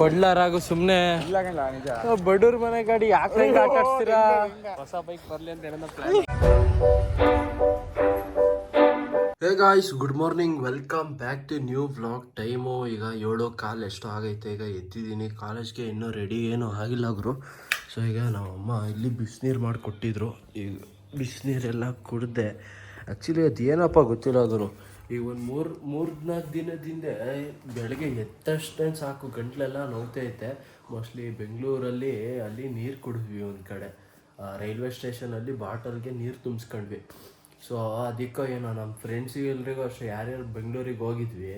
ಕೊಡ್ಲಾರಾಗು ಸುಮ್ನೆ ಬಡೂರ್ ಮನೆ ಗಾಡಿ ಯಾಕೆ ಆಟಾಡ್ತೀರಾ ಹೊಸ ಬೈಕ್ ಬರ್ಲಿ ಅಂತ hey guys good morning welcome back to new blog time ಈಗ ಏಳು ಕಾಲು ಎಷ್ಟು ಆಗೈತೆ. ಈಗ ಎದ್ದಿದ್ದೀನಿ. ಕಾಲೇಜ್ಗೆ ಇನ್ನೂ ರೆಡಿ ಏನೂ ಆಗಿಲ್ಲ ಗುರು. ಸೊ ಈಗ ನಮ್ಮಮ್ಮ ಇಲ್ಲಿ ಬಿಸಿನೀರು ಮಾಡಿಕೊಟ್ಟಿದ್ರು. ಈಗ ಬಿಸಿನೀರೆಲ್ಲ ಕುಡಿದೆ. ಆ್ಯಕ್ಚುಲಿ ಅದು ಏನಪ್ಪ ಗೊತ್ತಿಲ್ಲ ಗುರು. ಈಗ ಒಂದು ಮೂರು ಮೂರು ದಿನದಿಂದ ಬೆಳಗ್ಗೆ ಎತ್ತಷ್ಟೇ ಸಾಕು, ಗಂಟ್ಲೆಲ್ಲ ನೋವ್ತೈತೆ ಮೋಸ್ಟ್ಲಿ ಬೆಂಗಳೂರಲ್ಲಿ ಅಲ್ಲಿ ನೀರು ಕುಡಿದ್ವಿ ಒಂದು ಕಡೆ. ರೈಲ್ವೆ ಸ್ಟೇಷನಲ್ಲಿ ಬಾಟಲ್ಗೆ ನೀರು ತುಂಬಿಸ್ಕೊಂಡ್ವಿ. ಸೊ ಅದಕ್ಕೋ ಏನೋ ನಮ್ಮ ಫ್ರೆಂಡ್ಸಿಗೆ ಎಲ್ರಿಗೂ ಅಷ್ಟೇ, ಯಾರ್ಯಾರು ಬೆಂಗಳೂರಿಗೆ ಹೋಗಿದ್ವಿ,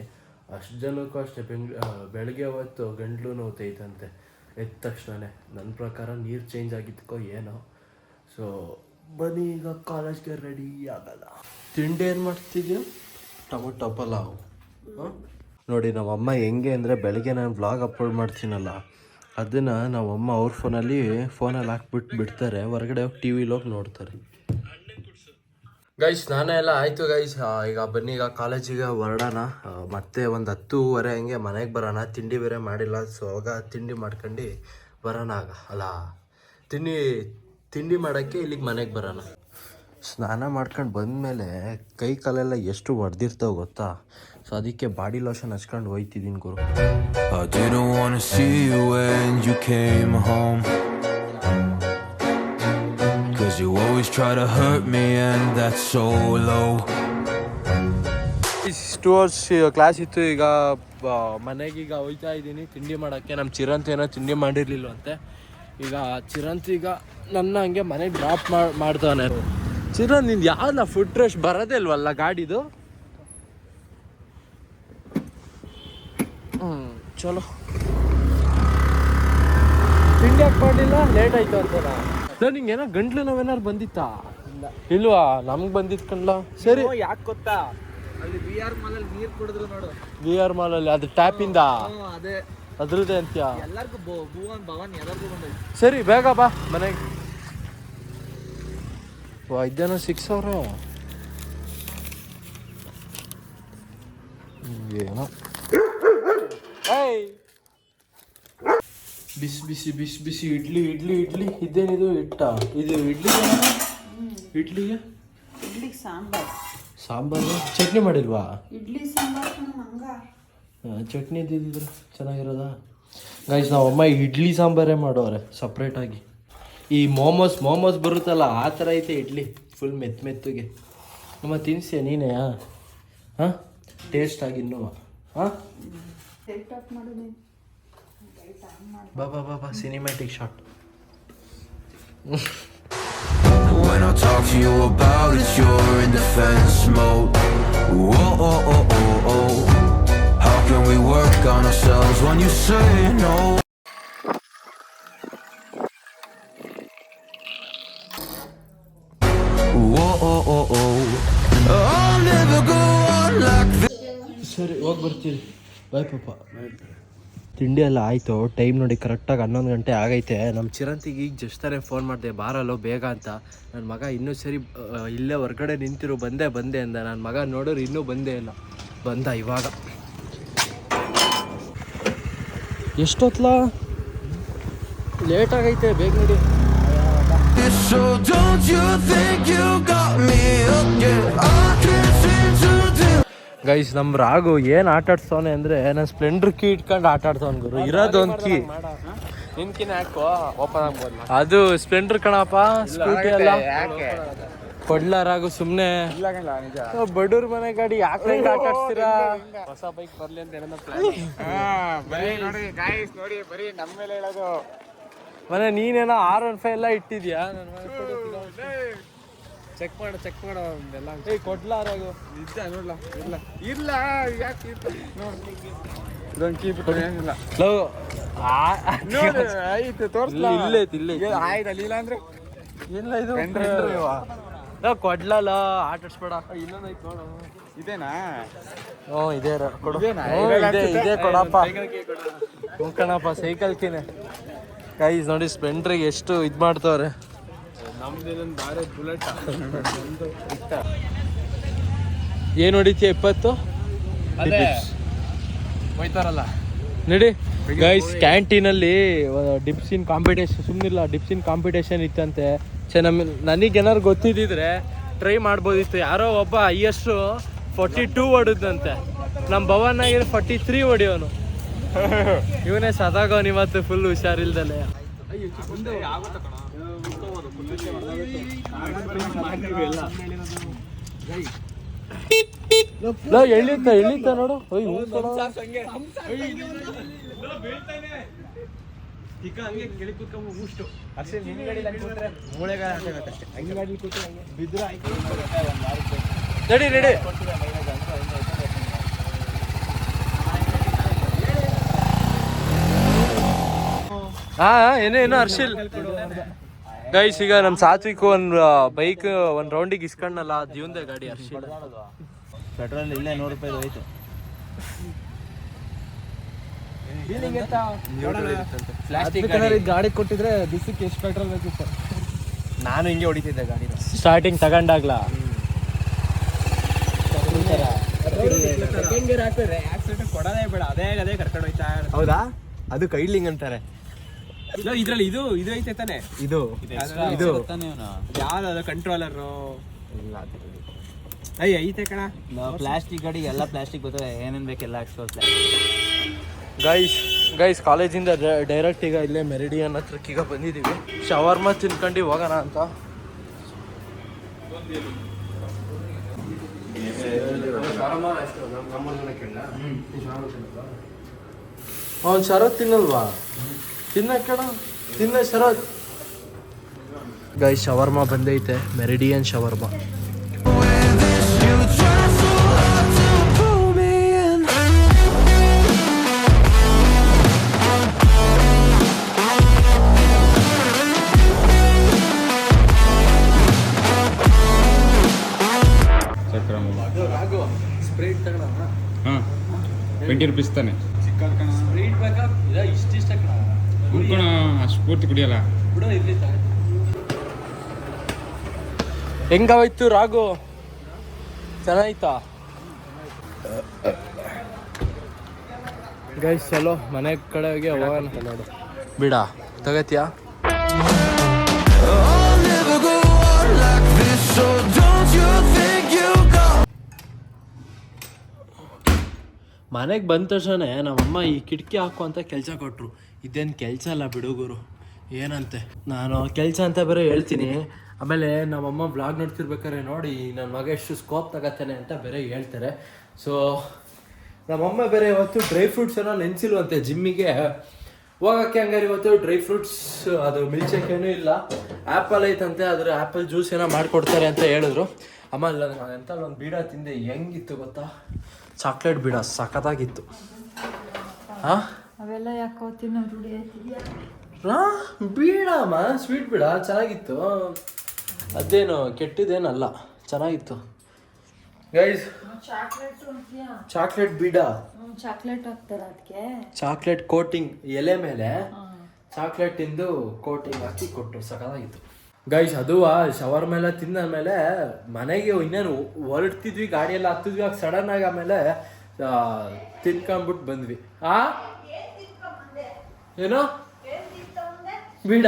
ಅಷ್ಟು ಜನಕ್ಕೂ ಅಷ್ಟೇ ಬೆಂಗ್ ಬೆಳಗ್ಗೆ ಹೊತ್ತು ಗಂಟ್ಲು ನೋವ್ತೈತಂತೆ. ಎದ್ದ ತಕ್ಷಣನೇ. ನನ್ನ ಪ್ರಕಾರ ನೀರು ಚೇಂಜ್ ಆಗಿದ್ದಕ್ಕೋ ಏನೋ. ಸೊ ಬನ್ನಿ, ಈಗ ಕಾಲೇಜ್ಗೆ ರೆಡಿ ಆಗಲ್ಲ. ತಿಂಡಿ ಏನು ಮಾಡ್ತಿದ್ಯಾ? ಟೊಮೊಟೊ ಪಲಾವ್ ನೋಡಿ, ನಮ್ಮಮ್ಮ ಹೆಂಗೆ ಅಂದರೆ ಬೆಳಗ್ಗೆ ನಾನು ಬ್ಲಾಗ್ ಅಪ್ಲೋಡ್ ಮಾಡ್ತೀನಲ್ಲ, ಅದನ್ನು ನಮ್ಮಮ್ಮ ಅವ್ರ ಫೋನಲ್ಲಿ ಫೋನಲ್ಲಿ ಹಾಕ್ಬಿಟ್ಟು ಬಿಡ್ತಾರೆ. ಹೊರಗಡೆ ಹೋಗಿ ಟಿ ವಿಲಿ ಹೋಗಿ ನೋಡ್ತಾರೆ. ಗೈಸ್ ಸ್ನಾನ ಎಲ್ಲ ಆಯಿತು ಗೈಸ್ ಈಗ ಬನ್ನಿ, ಈಗ ಕಾಲೇಜಿಗೆ ಹೊರಡೋಣ. ಮತ್ತೆ ಒಂದು ಹತ್ತೂವರೆ ಹಂಗೆ ಮನೆಗೆ ಬರೋಣ. ತಿಂಡಿ ಬೇರೆ ಮಾಡಿಲ್ಲ ಸೊ ಅವಾಗ ತಿಂಡಿ ಮಾಡ್ಕೊಂಡು ಬರೋಣ ಆಗ. ಅಲ್ಲ ತಿಂಡಿ ತಿಂಡಿ ಮಾಡೋಕ್ಕೆ ಇಲ್ಲಿಗೆ ಮನೆಗೆ ಬರೋಣ. ಸ್ನಾನ ಮಾಡ್ಕೊಂಡು ಬಂದಮೇಲೆ ಕೈ ಕಾಲೆಲ್ಲ ಎಷ್ಟು ಒಡೆದಿರ್ತಾವೆ ಗೊತ್ತಾ? ಸೊ ಅದಕ್ಕೆ ಬಾಡಿ ಲೋಷನ್ ಹಚ್ಕೊಂಡು ಹೋಯ್ತಿದ್ದೀನಿ ಗುರು. I didn't wanna see you when you came home. Cause you always try to hurt me, and that's so low. Two hours class ಇತ್ತು ಈಗ ಮನೆಗೆ ಈಗ ಹೋಯ್ತಾ ಇದ್ದೀನಿ. ತಿಂಡಿ ಮಾಡೋಕ್ಕೆ. ನಮ್ಮ ಚಿರಂತ ಏನೋ ತಿಂಡಿ ಮಾಡಿರ್ಲಿಲ್ವಂತೆ. ಈಗ ಚಿರಂತ್ ಈಗ ನನ್ನ ಹಂಗೆ ಮನೆಗೆ ಡ್ರಾಪ್ ಮಾಡ್ತಾನೆ ಚಿರಂತ್ ನಿಂದು ಯಾವ್ದ ಫುಡ್ ರಶ್ ಬರೋದೇ ಇಲ್ವಲ್ಲ ಗಾಡಿದು? ಹ್ಞೂ ಚಲೋ. ತಿಂಡಿ ಯಾಕೆ ಮಾಡಲಿಲ್ಲ? ಲೇಟ್ ಆಯ್ತು ಅಂತ ನಾನು ಹಿಂಗೇನೋ ಗಂಟ್ಲು ನಾವೇನಾರು ಬಂದಿತ್ತಾ? ಇಲ್ವಾ? ನಮ್ಗೆ ಬಂದಿತ್ತು ಕಣ್ಲ. ಸರಿ. ಯಾಕೆ ಗೊತ್ತಾ? ಅಲ್ಲಿ ವಿ ಆರ್ ಮಾಲಲ್ಲಿ ನೀರು ಕುಡಿದ್ರು ನೋಡು. ವಿ ಆರ್ ಮಾಲಲ್ಲಿ ಅದು ಟ್ಯಾಪಿಂದ ಹ್ಮ್, ಅದೇ. ಅದ್ರದ್ದೇ ಅಂತ್ಯ? ಎಲ್ಲರಿಗೂ ಭುವನ್ ಭವನ್ ಎಲ್ಲರಿಗೂ ಬಂದೈತಿ. ಸರಿ ಬೇಗ ಬಾ ಮನೆಗೆ. ವಾ ಇದೇನೋ ಸಿಕ್ಸ್ ಸಾವಿರ ಏನೋ ಬಿಸಿ ಬಿಸಿ ಬಿಸಿ ಬಿಸಿ ಇಡ್ಲಿ ಇಡ್ಲಿ ಇಡ್ಲಿ ಇದೇನಿದು ಇಟ್ಟ ಇದು ಇಡ್ಲಿ ಇಡ್ಲಿಗೆ ಇಡ್ಲಿ ಸಾಂಬಾರ್. ಸಾಂಬಾರು ಚಟ್ನಿ ಮಾಡಿಲ್ವಾ? ಇಡ್ಲಿ ಸಾಂಬಾರ್ ಚಟ್ನಿ ಇದ್ದಿದ್ರೆ ಚೆನ್ನಾಗಿರೋದಾ? ಗೈಸ್ ನಾವು ಅಮ್ಮ ಇಡ್ಲಿ ಸಾಂಬಾರೇ ಮಾಡೋರೆ ಸಪ್ರೇಟಾಗಿ ಈ ಮೋಮೋಸ್ ಮೋಮೋಸ್ ಬರುತ್ತಲ್ಲ ಆ ಥರ ಐತೆ ಇಡ್ಲಿ ಫುಲ್ ಮೆತ್ತ ಮೆತ್ತಗೆ ನಮ್ಮ ತಿನ್ಸಿಯ ನೀನೇ ಹಾಂ ಟೇಸ್ಟ್ ಆಗಿ ಇನ್ನೂ ಹಾಂ ಬಾ ಬಾ ಬಾ ಬಾ cinematic shot When I talk to you about it, you're in defense mode. Whoa, oh, oh, oh, oh. How can we work on ourselves when you say no? ಹೋಗಿ ಬರ್ತೀವಿ ಬಾಯ್ ಪಾಪ. ತಿಂಡಿ ಎಲ್ಲ ಆಯಿತು. ಟೈಮ್ ನೋಡಿ ಕರೆಕ್ಟಾಗಿ ಹನ್ನೊಂದು ಗಂಟೆ ಆಗೈತೆ. ನಮ್ಮ ಚಿರಂತಿಗೆ ಈಗ ಜಸ್ಟ್ ತಾನೇ ಫೋನ್ ಮಾಡಿದೆ ಬಾರಲ್ಲೋ ಬೇಗ ಅಂತ. ನನ್ನ ಮಗ ಇನ್ನೂ ಸರಿ ಇಲ್ಲೇ ಹೊರ್ಗಡೆ ನಿಂತಿರು ಬಂದೆ ಬಂದೆ ಅಂದ. ನನ್ನ ಮಗ ನೋಡೋರು ಇನ್ನೂ ಬಂದೇ ಇಲ್ಲ. ಬಂದ ಇವಾಗ. ಎಷ್ಟೊತ್ಲ? ಲೇಟ್ ಆಗೈತೆ ಬೇಗ ನೋಡಿ. So don't you think you got me? I can't. Guys ನಮ್ಮ ರಾಗು ಏನು ಆಟ ಆಡ್ಸವನೆ ಅಂದರೆ ನಾನು ಸ್ಪ್ಲೆಂಡರ್ ಕೀ ಇಟ್ಕೊಂಡು ಆಟ ಆಡ್ಸವನ್ ಗುರು. ಇರೋದೊಂದು ಕೀ ಅದು ಸ್ಪ್ಲೆಂಡರ್ ಕಣಪ್ಪ ಸ್ಕೂಟಿ ಎಲ್ಲ. ಕೊಡ್ಲಾರಾಗು ಸುಮ್ಮನೆ ಇಲ್ಲ ಬಡೂರ್ ಮನೆ ಗಾಡಿ ಯಾಕೆ ಆಟ ಆಡ್ತೀರಾ ಹೊಸ ಬೈಕ್ ಬರ್ಲಿ ಅಂತ ನೋಡಿ ಬರೀ ನಮ್ಮ ಮೇಲೆ ಹೇಳೋದು. ಮನೆ ನೀನೇನೋ ಆರ್ ಒನ್ ಫೈವ್ ಎಲ್ಲ ಇಟ್ಟಿದ್ಯಾ? ಚೆಕ್ ಮಾಡು ಚೆಕ್ ಮಾಡು ಎಲ್ಲ ಏಯ್ ಕೊಡ್ಲಾರಾಗು ನಿಜ ನೋಡ್ಲ? ಇಲ್ಲ. ಇಲ್ಲ ಯಾಕೆ ನೋಡಿ ಇದೊಂದು ಕೀಪ್ ಏನಿಲ್ಲ. ಲವ್ ನೋಡಿ ಆಯ್ತು ತೋರ್ಸ್ಲಾ? ಇಲ್ಲ ಐತಿ, ಇಲ್ಲ ಆಯ್ತು ಅಲ್ಲಿ ಇಲ್ಲ ಅಂದ್ರೆ? ಇಲ್ಲ ಇದು. ಲವ್ ಕೊಡ್ಲಲ್ಲ ಆಟ ಆಡ್ಸ್ಬೇಡ. ಇನ್ನೊಂದೈತೆ ನೋಡು. ಇದೇನಾ? ಓ ಇದೇ ರ- ಕೊಡು. ಇದೆ. ಇದೆ ಕೊಡಪ್ಪ. ಸೈಕಲ್ ಕೀ ಕಣಪ್ಪ ಸೈಕಲ್ ಕಿನೆ. ಗೈಸ್ ನೋಡಿ ಸ್ಪೆಂಡ್ರಿಗೆ ಎಷ್ಟು ಇದು ಮಾಡ್ತವ್ರೆ. ಇದೊಂದು ಬಾರಿ ಬುಲೆಟ್. ನಮ್ದು ಇಷ್ಟ ಏನು ಹೊಡಿತೀಯ ಇಪ್ಪತ್ತು? ಅದೇ ಹೋಯ್ತಾರಲ್ಲ. ನೋಡಿ. ಗೈಸ್ ಕ್ಯಾಂಟೀನಲ್ಲಿ ಡಿಪ್ಸಿನ್ ಕಾಂಪಿಟೇಷನ್ ಸುಮ್ಮನಿಲ್ಲ ಡಿಪ್ಸಿನ್ ಕಾಂಪಿಟೇಷನ್ ಇತ್ತಂತೆ. ಚೆ ನಮ್ ನನಗೇನಾರು ಗೊತ್ತಿದ್ದಿದ್ರೆ ಟ್ರೈ ಮಾಡ್ಬೋದಿತ್ತು. ಯಾರೋ ಒಬ್ಬ ಹೈಯೆಸ್ಟು ಫೋರ್ಟಿ ಟೂ ಹೊಡಿದಂತೆ ನಮ್ಮ ಭವನ್ ಆಗಿರೋ ಫೋರ್ಟಿ ತ್ರೀ ಹೊಡಿಯೋನು. ಇವನೇ ಸದಾಗವನ್ ಇವತ್ತು ಫುಲ್ ಹುಷಾರಿಲ್ದಲೆ. ಎಳಿತ ಎಳಿತ ನೋಡು. ನಡಿ ನಡಿ ಹಾ ಏನೋ ಏನೋ ಹರ್ಷಿಲ್. ಗೈಸ್ ಈಗ ನಮ್ ಸಾತ್ವಿಕ್ ಒಂದ್ ಬೈಕ್ ಒಂದ್ ರೌಂಡಿಗೆ ಇಸ್ಕೊಂಡಲ್ಲ ಜೀವನದ ಗಾಡಿ ಅರ್ಶಿ ಪೆಟ್ರೋಲ್ ಇಲ್ಲೇ ನೂರು ರೂಪಾಯಿ ಹೋಯ್ತು. ಗಾಡಿ. ಕೊಟ್ಟಿದ್ರೆ ದಿಸಕ್ಕೆ ಎಷ್ಟು ಪೆಟ್ರೋಲ್ ಬೇಕಿತ್ತು ನಾನು ಹಿಂಗೆ ಹೊಡಿತಿದ್ದೆ ಗಾಡಿ. ಸ್ಟಾರ್ಟಿಂಗ್ ತಗೊಂಡಾಗ್ಲಾ? ಕೊಡೋದೇ ಬೇಡ. ಅದೇ ಅದೇ ಕರ್ಕೊಂಡು ಹೋಯ್ತಾ ಹೌದಾ? ಅದು ಕೈಲಿಂಗ್ ಅಂತಾರೆ. ಇದ್ರಲ್ಲಿ ಇದು ಇದು ಐತೆ ತಾನೆ? ಇದು. ಇದು ಯಾವ್ದು ಕಂಟ್ರೋಲರ್ ಅಯ್ಯ ಐತೆ ಕಣ. ಪ್ಲಾಸ್ಟಿಕ್ ಗಾಡಿ ಎಲ್ಲ ಪ್ಲಾಸ್ಟಿಕ್ ಬರ್ತದೆ. ಏನೇನು ಬೇಕೆಲ್ಲ ಹಾಕ್ಸ್ಕೊಳ್ತಾರೆ ಗೈಸ್ ಗೈಸ್ ಕಾಲೇಜಿಂದ ಡೈರೆಕ್ಟ್ ಈಗ ಇಲ್ಲೇ ಮೆರಿಡಿಯನ್ ಹತ್ರಕ್ಕೆ ಈಗ ಬಂದಿದ್ದೀವಿ ಶವರ್ಮ ತಿನ್ಕೊಂಡು ಹೋಗೋಣ ಅಂತ. ಅವ್ನು ಶರತ್ ತಿನ್ನಲ್ವಾ? ತಿನ್ನ ಕಣ ತಿನ್ನ ಶರತ್. ಗೈಸ್ ಶವರ್ಮ ಬಂದೈತೆ. ಮೆರಿಡಿಯನ್ ಶವರ್ಮ ಟ್ವೆಂಟಿ ರುಪೀಸ್ ತಾನೆ. ಕುಡ್ಕೊಣ ಅಷ್ಟು ಪೂರ್ತಿ ಕುಡಿಯಲ್ಲ. ಹೆಂಗಾಯ್ತು ರಾಗು ಚೆನ್ನಾಯ್ತಾ ಗೈಸ್ ಚಲೋ. ಮನೆ ಕಡೆಗೆ ಹೋಗೋಣ. ನೋಡು ಬಿಡ ತಗತ್ಯಾ. ಮನೆಗೆ ಬಂದ ತಕ್ಷಣ ನಮ್ಮಮ್ಮ ಈ ಕಿಟಕಿ ಹಾಕು ಅಂತ ಕೆಲಸ ಕೊಟ್ಟರು ಇದೇನು ಕೆಲಸ ಅಲ್ಲ ಬಿಡುಗರು ಏನಂತೆ? ನಾನು ಕೆಲಸ ಅಂತ ಬೇರೆ ಹೇಳ್ತೀನಿ. ಆಮೇಲೆ ನಮ್ಮಮ್ಮ ಬ್ಲಾಗ್ ನೋಡ್ತಿರ್ಬೇಕಾದ್ರೆ ನೋಡಿ ನನ್ನ ಮಗ ಎಷ್ಟು ಸ್ಕೋಪ್ ತಗತ್ತಾನೆ ಅಂತ ಬೇರೆ ಹೇಳ್ತಾರೆ. ಸೊ ನಮ್ಮಮ್ಮ ಬೇರೆ ಇವತ್ತು ಡ್ರೈ ಫ್ರೂಟ್ಸ್ ಏನೋ ನೆನ್ಸಿಲ್ವಂತೆ ಜಿಮ್ಮಿಗೆ. ಹೋಗೋಕ್ಕೆ ಹಂಗಾರೆ ಇವತ್ತು ಡ್ರೈ ಫ್ರೂಟ್ಸ್ ಅದು ಏನೂ ಇಲ್ಲ. ಆ್ಯಪಲ್ ಐತಂತೆ ಅದ್ರ ಆ್ಯಪಲ್ ಜ್ಯೂಸ್ ಏನೋ ಮಾಡಿಕೊಡ್ತಾರೆ ಅಂತ ಹೇಳಿದ್ರು. ಆಮೇಲೆ ಎಂಥ ಒಂದು ಬೀಡ ತಿಂದೆ. ಹೆಂಗಿತ್ತು ಗೊತ್ತಾ? ಚಾಕ್ಲೇಟ್ ಬೀಡ, ಸಖತ್ತಾಗಿತ್ತು. ಹಾಂ? ಅವೆಲ್ಲ ಯಾಕೋ ತಿನ್ನೋ ರೂಢಿ ಆಯ್ತಿದ್ಯಾ? ಬೀಡಮ್ಮ ಸ್ವೀಟ್ ಬಿಡ ಚೆನ್ನಾಗಿತ್ತು. ಅದೇನು ಕೆಟ್ಟಿದ್ದೇನಲ್ಲ ಚೆನ್ನಾಗಿತ್ತು. ಗೈಸ್ ಚಾಕ್ಲೇಟ್ ಚಾಕ್ಲೇಟ್ ಬೀಡ. ಚಾಕ್ಲೇಟ್ ಹಾಕ್ತಾರ ಅದಕ್ಕೆ ಚಾಕ್ಲೇಟ್ ಕೋಟಿಂಗ್ ಎಲೆ ಮೇಲೆ ಚಾಕ್ಲೇಟ್ ಇಂದು ಕೋಟಿಂಗ್ ಹಾಕಿ ಕೊಟ್ಟು ಸಕಾಲಾಗಿತ್ತು ಗೈಸ್ ಅದು ಶವರ್ ಮೇಲೆ ತಿಂದ ಮೇಲೆ ಮನೆಗೆ ಇನ್ನೇನು ಹೊರಡ್ತಿದ್ವಿ ಗಾಡಿಯೆಲ್ಲ ಹತ್ತಿದ್ವಿ ಆಗ ಸಡನ್ ಆಗಿ ಆಮೇಲೆ ಆ, ತಿನ್ಕೊಂಡ್ಬಿಟ್ಟು ಬಂದ್ವಿ. ಆ? ಏನು? ಬೀಡ.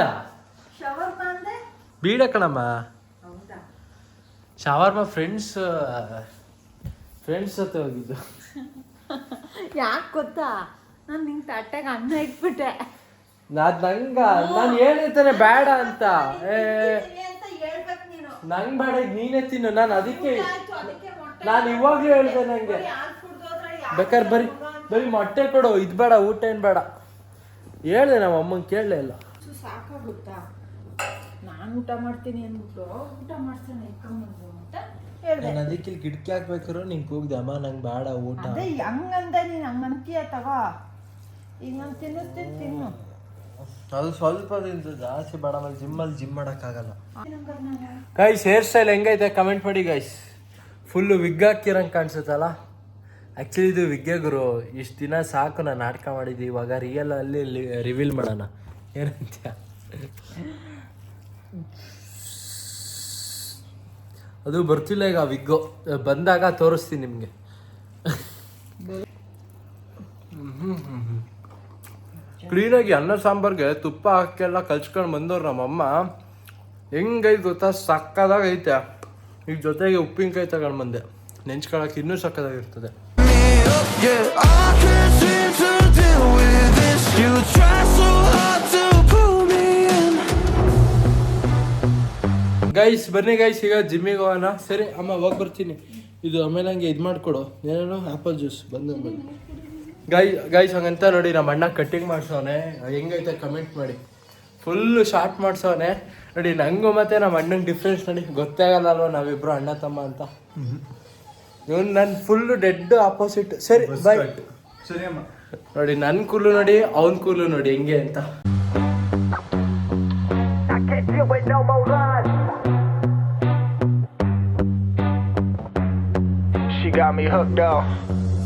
ಬೀಡ ಕಣಮ್ಮ. ಶವರ್ಮ ಫ್ರೆಂಡ್ಸ್ ಫ್ರೆಂಡ್ಸ್ ಜೊತೆ ಹೋಗಿದ್ದು. ಯಾಕೆ ಗೊತ್ತಾ? ನಾನು ನಿಂಗೆ ತಟ್ಟೆಗೆ ಅನ್ನ ಇಟ್ಬಿಟ್ಟೆ. ನಾದ್ ನಂಗ ನಾನು ಹೇಳಿರ್ತಾನೆ ಬೇಡ ಅಂತ. ನೀನು ನಂಗ್ ಬೇಡ ನೀನೇ ತಿನ್ನು. ನಾನು ಅದಕ್ಕೆ ನಾನು ಇವಾಗ್ಲೂ ಹೇಳ್ದೆ ನಂಗೆ. ಬೇಕಾದ್ರೆ ಬರೀ ಬರೀ ಮೊಟ್ಟೆ ಕೊಡು ಇದು ಬೇಡ ಊಟ ಏನು ಬೇಡ. ಹೇಳ್ದೆ ನಮ್ಮ ಅಮ್ಮಂಗೆ ಕೇಳಲೇ ಇಲ್ಲ. ಸು ಸಾಕಾಗುತ್ತಾ ನಾನು ಊಟ ಮಾಡ್ತೀನಿ ಅಂದ್ಬಿಟ್ಟು ಊಟ ಮಾಡ್ತಾನೆ ಇಟ್ಕೊಂಡ್ಬಂದು ಅಂತ ಹೇಳ್ದೆ. ನಾನು ಅದಕ್ಕೆ ಇಲ್ಲಿ ಕಿಟಕಿ ಹಾಕ್ಬೇಕಾದ್ರು ನಿಂಗೆ ಕೂಗ್ದೆ ಅಮ್ಮ ನಂಗೆ ಬೇಡ ಊಟ. ಅದೇ ಹಂಗಂದ ನೀನು ಹಂಗಂತೀಯ ತಗೋ. ಈಗ ನಾನು ತಿನ್ನಿಸ್ತೀನಿ ತಿನ್ನು. ಅದು ಸ್ವಲ್ಪ ತಿಂತು ಜಾಸ್ತಿ ಬೇಡ ಆಮೇಲೆ ಜಿಮ್ಮಲ್ಲಿ ಜಿಮ್ ಮಾಡೋಕ್ಕಾಗಲ್ಲ. ಗೈಸ್ ಹೇರ್ ಸ್ಟೈಲ್ ಹೆಂಗೈತೆ? ಕಮೆಂಟ್ ಮಾಡಿ ಗೈಸ್ ಫುಲ್ಲು ವಿಗ್ ಹಾಕಿರಂಗೆ ಕಾಣಿಸುತ್ತಲ್ಲ? ಆ್ಯಕ್ಚುಲಿ ಇದು ವಿದ್ಯಾ ಗುರು, ಇಷ್ಟು ದಿನ ಸಾಕು ನಾನು ನಾಟಕ ಮಾಡಿದ್ದೆ, ಇವಾಗ ರಿಯಲ್ ಅಲ್ಲಿ ರಿವೀಲ್ ಮಾಡೋಣ. ಏನಂತೀಯ? ಅದು ಬರ್ತಿಲ್ಲ ಈಗ ವಿಗ್ಗೋ. ಬಂದಾಗ ತೋರಿಸ್ತೀನಿ ನಿಮಗೆ. ಕ್ಲೀನಾಗಿ ಅನ್ನ ಸಾಂಬಾರ್ಗೆ ತುಪ್ಪ ಹಾಕೆಲ್ಲ ಕಲ್ಸ್ಕೊಂಡು ಬಂದವ್ರು ನಮ್ಮಮ್ಮ. ಹೆಂಗೈತೆ ಗೊತ್ತಾ? ಸಕ್ಕದಾಗೈತೆ. ಈಗ ಜೊತೆಗೆ ಉಪ್ಪಿನಕಾಯಿ ತಗೊಂಡು ಬಂದೆ. ನೆಂಚ್ಕೊಳಕ್ಕೆ ಇನ್ನೂ ಸಕ್ಕದಾಗಿರ್ತದೆ. ಗೈಸ್ ಬನ್ನಿ ಗೈಸ್ ಈಗ ಜಿಮ್ಮಿಗೆ ಹೋಗೋಣ. ಸರಿ ಅಮ್ಮ ಹೋಗಿ ಬರ್ತೀನಿ. ಇದು ಆಮೇಲೆ ಹಂಗೆ ಇದು ಮಾಡಿಕೊಡು. ಏನೇನು ಆ್ಯಪಲ್ ಜ್ಯೂಸ್ ಬಂದು ಬನ್ನಿ. ಗೈ ಗೈಸ್ ಹಂಗಂತ ನೋಡಿ ನಮ್ಮ ಅಣ್ಣ ಕಟ್ಟಿಂಗ್ ಮಾಡ್ಸೋನೆ. ಹೆಂಗೈತೆ ಕಮೆಂಟ್ ಮಾಡಿ. ಫುಲ್ಲು ಶಾರ್ಟ್ ಮಾಡ್ಸೋನೆ. ನೋಡಿ ನಂಗೂ ಮತ್ತು ನಮ್ಮ ಅಣ್ಣಂಗೆ ಡಿಫ್ರೆನ್ಸ್ ನೋಡಿ. ಗೊತ್ತೇ ಆಗಲ್ಲ ಅಲ್ವ ನಾವಿಬ್ಬರು ಅಣ್ಣ ತಮ್ಮ ಅಂತ. ಇವನು ನನ್ನ ಫುಲ್ ಡೆಡ್ ಆಪೋಸಿಟ್ ಸರಿ ಬೈ ಸರಿ ಅಮ್ಮ ನೋಡಿ ನನ್ನ ಕೂಲು ನೋಡಿ ಅವನ ಕೂಲು ನೋಡಿ ಹೆಂಗೆ ಅಂತ got me hooked up.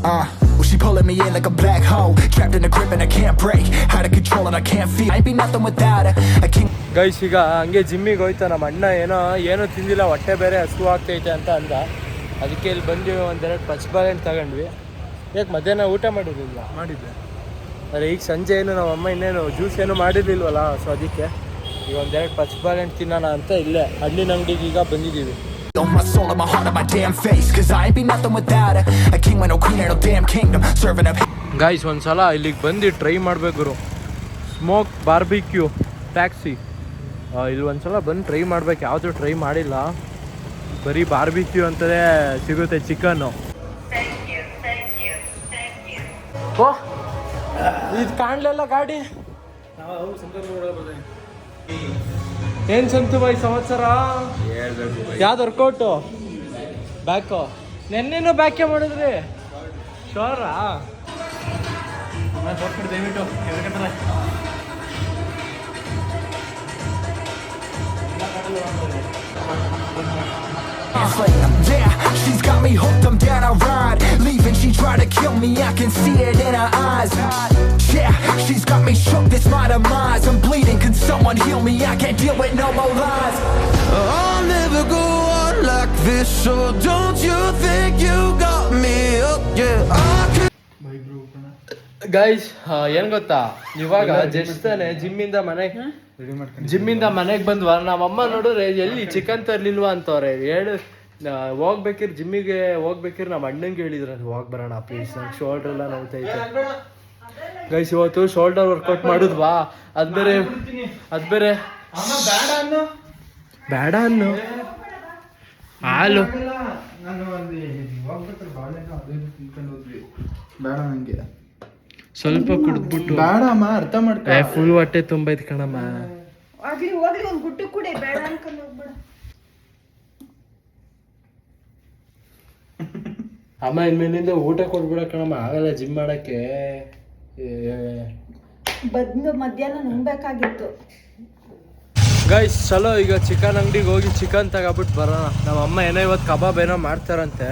Uh, well, she pulling me in like a black hole. Trapped in a grip and I can't break. Out of control and I can't feel. I ain't be nothing without her. I can't. Guys ಈಗ ಹಂಗೆ ಜಿಮ್ಮಿಗೆ ಹೋಯ್ತಾ ನಮ್ಮ ಅಣ್ಣ ಏನೋ ಏನೋ ತಿಂದಿಲ್ಲ ಹೊಟ್ಟೆ ಬೇರೆ ಹಸು ಆಗ್ತೈತೆ ಅಂತ ಅಂದ ಅದಕ್ಕೆ ಇಲ್ಲಿ ಬಂದು ಒಂದೆರಡು ಪಚ್ ಬಾಳೆಹಣ್ಣು ತಗೊಂಡ್ವಿ ಯಾಕೆ ಮಧ್ಯಾಹ್ನ ಊಟ ಮಾಡಿರಲಿಲ್ಲ ಮಾಡಿದ್ದೆ ಅರೆ ಈಗ ಸಂಜೆ ಏನು ನಮ್ಮ ಅಮ್ಮ ಇನ್ನೇನು ಜ್ಯೂಸ್ ಏನು ಮಾಡಿರಲಿಲ್ವಲ್ಲ ಸೊ ಅದಕ್ಕೆ ಈಗ ಒಂದೆರಡು ಪಚ್ ಬಾಳೆಹಣ್ಣು ತಿನ್ನೋಣ ಅಂತ ಇಲ್ಲೇ ಹಣ್ಣಿನ ಅಂಗಡಿಗೆ ಈಗ ಬಂದಿದ್ದೀವಿ On my soul and my heart and my damn face. Cause I ain't be nothing without her. A king with no queen and no damn kingdom. Serving up. Guys ಒಂದ್ಸಲ ಇಲ್ಲಿಗೆ ಬಂದು ಟ್ರೈ ಮಾಡಬೇಕು ಗುರು ಸ್ಮೋಕ್ ಬಾರ್ಬಿಕ್ಯೂ ಟ್ಯಾಕ್ಸಿ ಇಲ್ಲಿ ಒಂದ್ಸಲ ಬಂದು try ಮಾಡ್ಬೇಕು ಯಾವುದು try ಮಾಡಿಲ್ಲ ಬರೀ ಬಾರ್ಬಿಕ್ಯೂ ಅಂತಲೇ ಸಿಗುತ್ತೆ ಚಿಕನ್ನು ಓ, ಇದು ಕಾಣ್ಲಿಲ್ಲ ಗಾಡಿ? ಏನ್ ಸಂತು ಬಾಯ್ ಸಂವತ್ಸರ? ಯಾವ್ದು ವರ್ಕೌಟು ಬ್ಯಾಕ್ ನೆನ್ನೆನೂ ಬ್ಯಾಕೆ ಮಾಡಿದ್ರಿ. ಶೋರಾ ದಯವಿಟ್ಟು ಎರಡು ಗಂಟೆ Yeah, she's got me hooked, I'm down, I ride. Leaving, she tried to kill me, I can see it in her eyes. Yeah, she's got me shook, this my demise. I'm bleeding, can someone heal me? I can't deal with no more lies. I'll never go on like this, so don't you think you got me up? Yeah, I can guys ಏನ್ ಗೊತ್ತಾ? ಇವಾಗ just ತಾನೆ ಜಿಮ್ಮಿಂದ ಮನೆಗೆ ಜಿಮ್ಮಿಂದ ಮನೆಗೆ ಬಂದ್ವ? ನಮ್ಮಮ್ಮ ನೋಡಿದ್ರೆ ಎಲ್ಲಿ chicken ತರ್ಲಿಲ್ವಾ ಅಂತವ್ರೆ. ಹೇಳು. ಹೋಗ್ಬೇಕಿರ್ ಜಿಮ್ಮಿಗೆ ಹೋಗ್ಬೇಕಿರ್ ನಮ್ಮ ಅಣ್ಣಂಗೆ ಹೇಳಿದ್ರು. ಹೋಗ್ ಬರೋಣ ಪ್ಲೀಸ್ ನಂಗೆ ಶೋಲ್ಡರ್ ಎಲ್ಲ ನೋವ್ತೈತೆ ಗೈಸ್ ಇವತ್ತು ಶೋಲ್ಡರ್ ವರ್ಕೌಟ್ ಮಾಡಿದ್ವಾ? ಅದ್ ಬೇರೆ ಅದ್ ಬೇರೆ ಬೇಡ ಅನ್ನು. ಹಾಲು. ನಾನು ಒಂದು ಹೋಗ್ಬೇಕಾದ್ರೆ ಬಾಳೆಹಣ್ಣು ಅದೇ ತಿನ್ಕೊಂಡು ಹೋದ್ವಿ. ಬೇಡ ನಂಗೆ. ಸ್ವಲ್ಪ ಕುಡಿದ್ಬಿಟ್ಟು. ಬೇಡಮ್ಮ ಅರ್ಥ ಮಾಡ್ಕೊ. ಫುಲ್ ಹೊಟ್ಟೆ ತುಂಬೈತ್ ಕಣಮ್ಮ. ಆಗ್ಲಿ ಹೋಗ್ಲಿ ಒಂದ್ ಗುಟ್ಟು ಕುಡಿ ಬೇಡ ಅನ್ಕೊಂಡ್ ಹೋಗ್ಬೇಡ. ಅಮ್ಮ ಇನ್ಮೇಲಿಂದ ಊಟ ಕೊಡ್ಬಿಡ ಕಣಮ್ಮ ಆಗಲ್ಲ ಜಿಮ್ ಮಾಡಕ್ಕೆ. ಬಂದು ಮಧ್ಯಾಹ್ನ ನುಂಗ್ಬೇಕಾಗಿತ್ತು. ಗೈಸ್ ಚಲೋ ಈಗ ಚಿಕನ್ ಅಂಗಡಿಗೆ ಹೋಗಿ ಚಿಕನ್ ತಗೊಬಿಟ್ಟು ಬರೋಣ. ನಮ್ಮ ಅಮ್ಮ ಏನೋ ಇವತ್ತು ಕಬಾಬ್ ಏನೋ ಮಾಡ್ತಾರಂತೆ.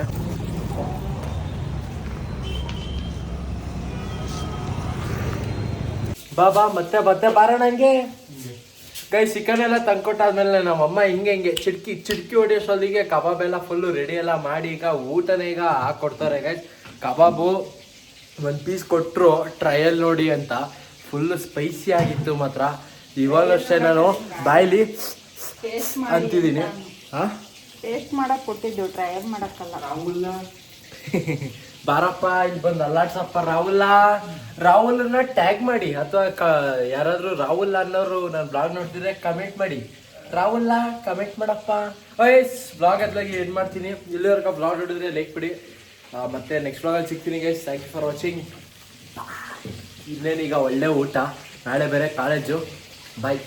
ಬಾ ಬಾ ಮತ್ತೆ ಮತ್ತೆ ಬಾರೋಣ ಹಂಗೆ? ಕೈ ಚಿಕನ್ ಎಲ್ಲ ತಂದ್ಕೊಟ್ಟಾದ್ಮೇಲೆ ನಮ್ಮ ಅಮ್ಮ ಹಿಂಗೆ ಹಿಂಗೆ ಚಿಟ್ಕಿ ಚಿಟ್ಕಿ ಹೊಡಿಯೋಷ್ಟೊಂದಿಗೆ ಕಬಾಬ್ ಎಲ್ಲ ಫುಲ್ಲು ರೆಡಿ ಎಲ್ಲ ಮಾಡಿ ಈಗ ಊಟನೇ ಈಗ ಹಾಕೊಡ್ತಾರೆ ಗೈ ಕಬಾಬು ಒಂದು ಪೀಸ್ ಕೊಟ್ಟರು ಟ್ರಯಲ್ ನೋಡಿ ಅಂತ. ಫುಲ್ಲು ಸ್ಪೈಸಿ ಆಗಿತ್ತು ಮಾತ್ರ. ಇವಾಗ ಅಷ್ಟೇ ನಾನು ಬಾಯ್ಲಿ ಟೇಸ್ಟ್ ಅಂತಿದ್ದೀನಿ. ಹಾಂ ಟೇಸ್ಟ್ ಮಾಡೋಕೆ ಕೊಟ್ಟಿದ್ದು ಟ್ರಯಲ್ ಮಾಡಕ್ಕಲ್ಲ? ಬಾರಪ್ಪ, ಇಲ್ಲಿ ಬಂದು ಅಲ್ಲಾಡ್ಸಪ್ಪ ರಾಹುಲ್ಲ ರಾಹುಲ್ನ ಟ್ಯಾಗ್ ಮಾಡಿ, ಅಥವಾ ಕ ಯಾರಾದರೂ ರಾಹುಲ್ ಅನ್ನೋರು ನಾನು ಬ್ಲಾಗ್ ನೋಡ್ತಿದ್ರೆ ಕಮೆಂಟ್ ಮಾಡಿ. ರಾಹುಲ್ ಕಮೆಂಟ್ ಮಾಡಪ್ಪ. ವಯಸ್ ಬ್ಲಾಗ್ ಅದ್ಲಾಗಿ ಏನು ಮಾಡ್ತೀನಿ? ಇಲ್ಲಿವರೆಗೆ ಬ್ಲಾಗ್ ನೋಡಿದ್ರೆ ಲೈಕ್ ಬಿಡಿ. ಮತ್ತೆ ನೆಕ್ಸ್ಟ್ ಬ್ಲಾಗಲ್ಲಿ ಸಿಗ್ತೀನಿ guys thank you for watching ಇನ್ನೇನೀಗ ಒಳ್ಳೆ ಊಟ. ನಾಳೆ ಬೇರೆ ಕಾಲೇಜು ಬಾಯ್